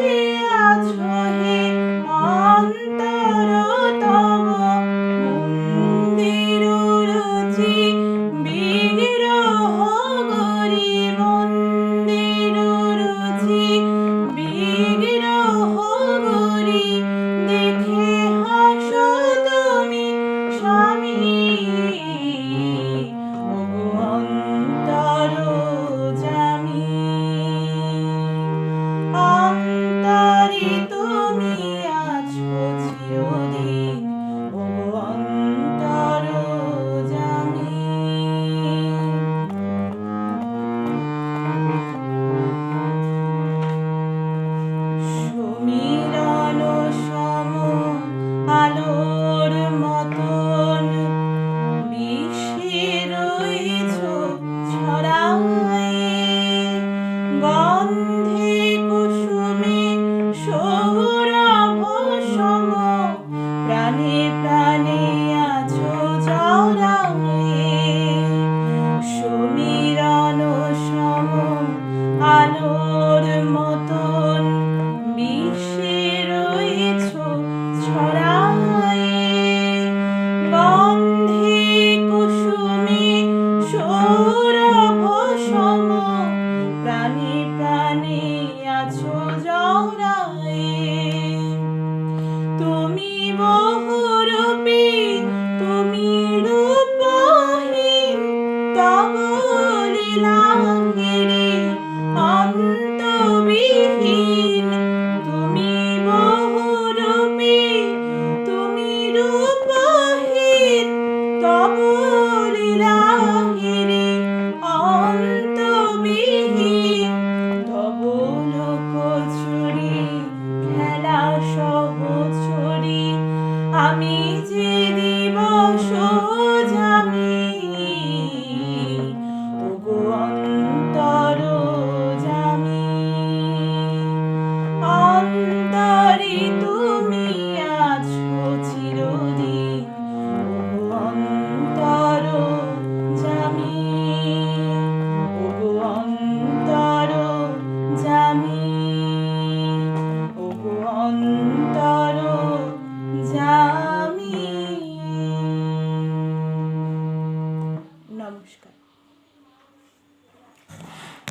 me. গন্ধে কুসুমে সৌরভ সম। প্রাণে প্রাণে আছো আলোর মতন বিষ প্রাণে আছো যাও রায়ে যে দিবস